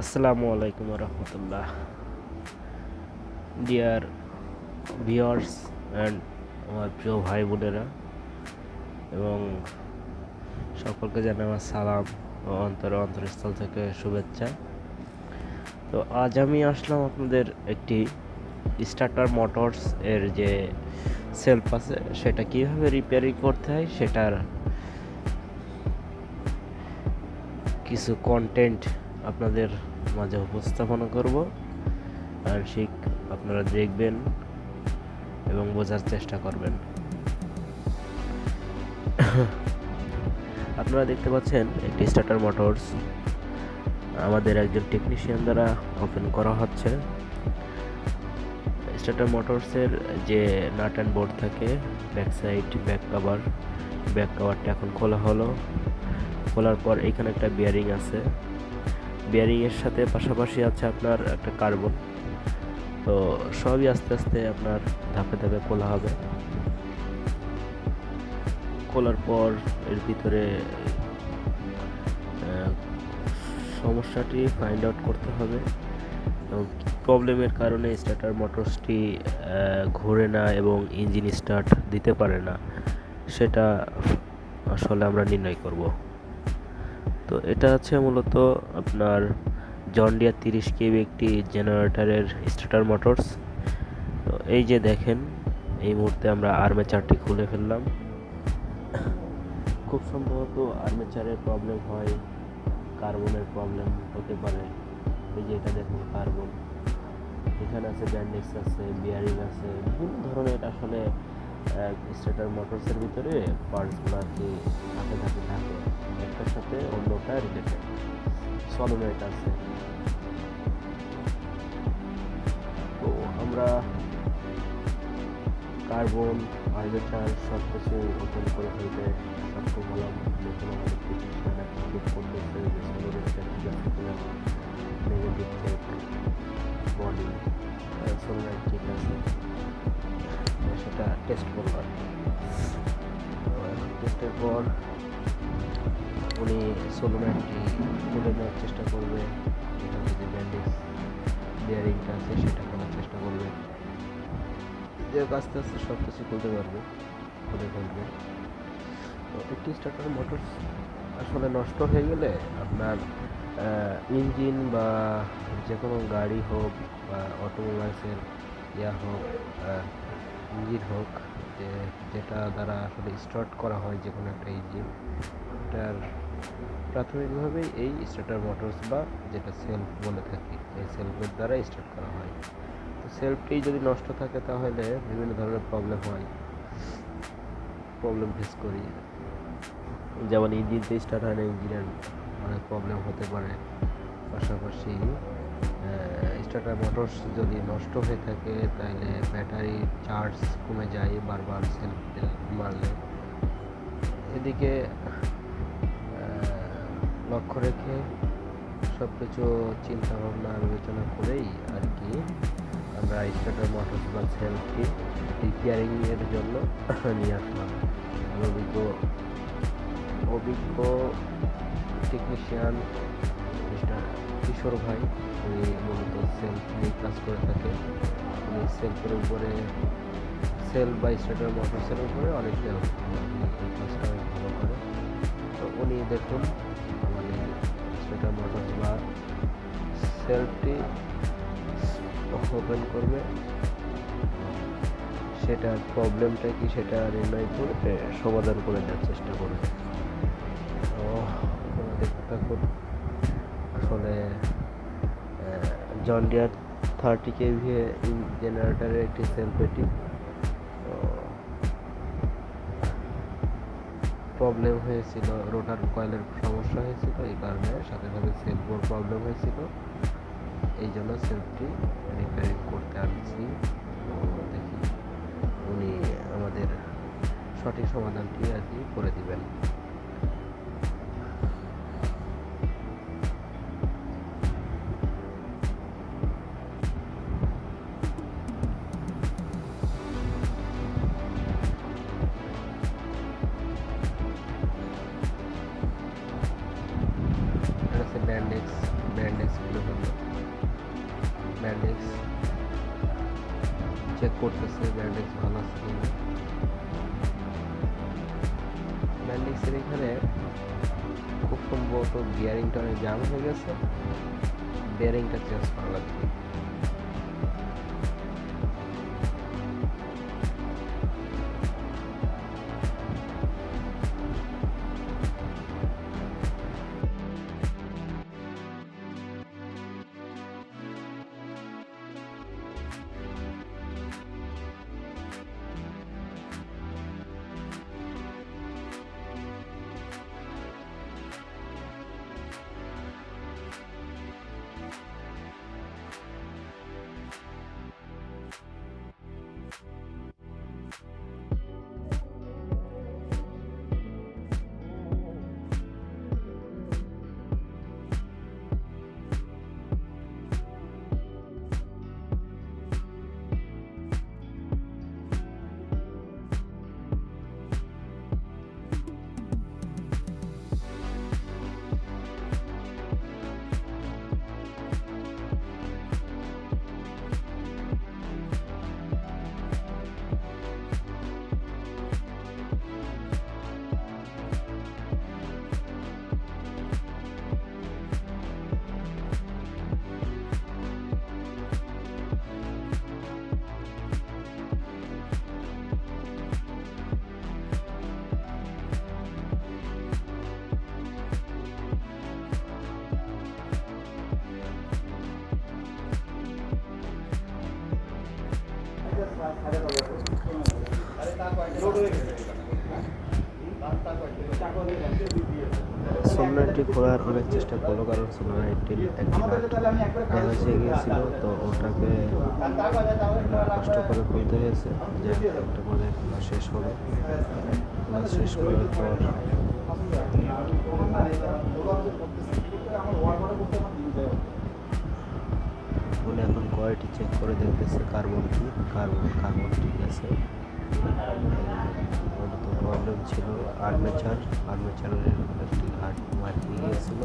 আসসালামু আলাইকুম রহমতুল্লাহ। Deer viewers and আমার প্রিয় ভাই বোনেরা এবং সকলকে জানাই আমার সালাম ও অন্তর অন্তরস্থল থেকে শুভেচ্ছা। তো আজ আমি আসলাম আপনাদের একটি স্টার্টার মোটরস এর যে সেলফ আছে, সেটা কীভাবে রিপেয়ারিং করতে হয়, সেটার কিছু কন্টেন্ট আপনাদের মাঝে উপস্থাপনা করব। আর ঠিক আপনারা দেখবেন এবং বোঝার চেষ্টা করবেন। আপনারা দেখতে পাচ্ছেন একটি স্টার্টার মোটরস। আমাদের একজন টেকনিশিয়ান দ্বারা ওপেন করা হচ্ছে। স্টার্টার মোটরসের যে নাট অ্যান্ড বোর্ড থাকে, back side, back cover, back কাভারটা এখন খোলা হলো। খোলার পর এখানে একটা বিয়ারিং আছে। বিয়ারিং এর সাথে পাশাপাশি আছে আপনার একটা কার্বন। তো সবই আস্তে আস্তে আপনার ধাপে ধাপে খোলা হবে। খোলার পর এর ভিতরে সমস্যাটি ফাইন্ড আউট করতে হবে। এবং প্রবলেমের কারণে স্টার্টার মোটরসটি ঘোরে না এবং ইঞ্জিন স্টার্ট দিতে পারে না, সেটা আসলে আমরা নির্ণয় করব। তো এটা আছে মূলত আপনার জন্ডিয়া তিরিশ কেবি একটি জেনারেটরের স্টার্টার মোটরস তো এই যে দেখেন, এই মুহূর্তে আমরা আর্মেচারটি খুলে ফেললাম। খুব সম্ভবত আর্মেচারের প্রবলেম হয় কার্বনের প্রবলেম হতে পারে। এই যে এটা দেখুন কার্বন এখানে আছে ব্যান্ডেক্স আছে বিয়ারিং আছে, বিভিন্ন ধরনের আসলে স্টার্টার মোটরসের ভিতরে পার্টসগুলো আর কি ধাপে ধাপে থাকে। একটার সাথে অন্যটা রিলেটেড সলোনেট আছে তো আমরা কার্বন আর্মেচার সব কিছু ওপেন করে ফেলতে সক্ষম হলাম। নতুন আমাদের টেকনিশিয়ান একটা ঠিক আছে নেগেটিভ বডি ঠিক আছে সেটা টেস্ট করব আর কি টেস্টের পর উনি সোলোম্যানটি খুলে নেওয়ার চেষ্টা করবে এখানে যে ব্যান্ডেজ বিয়ারিংটা আছে, সেটা করার চেষ্টা করবে। যে আস্তে আস্তে সব কিছু খুলতে পারবে খুলে ফেলবে। তো একটি স্টার্টার মোটর আসলে নষ্ট হয়ে গেলে আপনার ইঞ্জিন বা যে কোনো গাড়ি হোক বা অটোমোবাইলসের ইয়া হোক ইঞ্জিন হোক, যে যেটা দ্বারা আসলে স্টার্ট করা হয় যে কোনো একটা ইঞ্জিন এটার প্রাথমিকভাবেই এই স্টার্টার মোটরস বা যেটা সেলফ বলে থাকি, এই সেলফের দ্বারা স্টার্ট করা হয়। তো সেলফটি যদি নষ্ট থাকে তাহলে বিভিন্ন ধরনের প্রবলেম হয় প্রবলেম ফেস করি। যেমন ইঞ্জিনতে স্টার্ট হয় না ইঞ্জিনের অনেক প্রবলেম হতে পারে। পাশাপাশি স্টার্টার মোটরস যদি নষ্ট হয়ে থাকে তাহলে ব্যাটারি চার্জ কমে যায় বারবার সেলফ মারলে। এদিকে লক্ষ্য রেখে সব কিছু চিন্তা ভাবনা বিবেচনা করেই আর কি আমরা স্টার্টার মোটরস বা সেলফটি রিপেয়ারিংয়ের জন্য নিয়ে আসলাম। অভিজ্ঞ অভিজ্ঞ টেকনিশিয়ান মিস্টার কিশোর ভাই, উনি মূলত সেলফ নিয়ে কাজ করে থাকে উনি সেলফের উপরে সেল বা স্টার্টার মোটরসের উপরে অনেকটা কাজটা অনেক ভালো করে উনি দেখুন আমাদের স্টার্টার মোটরস বা সেলফটি ওপেন করবে। সেটার প্রবলেমটা কি সেটা নির্ণয় করে সমাধান করে দেওয়ার চেষ্টা করবে। তো দেখতে থাকুন আসলে জন ডিয়ার থার্টি কেভি জেনারেটারের একটি সেলফ এটি প্রবলেম হয়েছিল, রোটার কয়েলের সমস্যা হয়েছিল এই কারণে সাথে সাথে সেলফোর প্রবলেম হয়েছিল। এই জন্য সেলফটি রিপেয়ারিং করতে আনছি। দেখি উনি আমাদের সঠিক সমাধানটি আর কি করে দিবেন। ব্যান্ডেজ চেক করতেছে ব্যান্ডেজ ভালো আছে কিনা ব্যান্ডেজের এখানে খুব সম্ভবত বিয়ারিংটা অনেক জাম হয়ে গেছে। বিয়ারিংটা চেঞ্জ করা লাগবে। সোলনাইটটি খোলার অনেক চেষ্টা করল, কারণ সোলনাইটটির একটি ড্যামেজ হয়ে গিয়েছিল তো ওটাকে কষ্ট করে খুলতে হয়েছে। যে একটা করে খোলা শেষ হলো খোলা শেষ করার পর এখন কোয়ালিটি চেক করে দেখতেছে? কার্বন কি কার্বন কার্বন ঠিক আছে। মূলত প্রবলেম ছিল আর্মেচার আর্মেচারের একটি ঘাট মাটি গিয়েছিল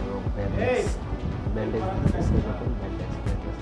এবং ব্যান্ডেজ ব্যান্ডেজ দিতেছে যখন bandage bandage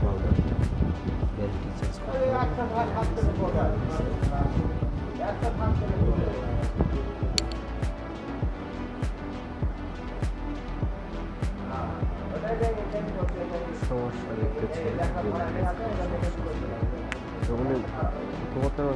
problem guarantee change করতে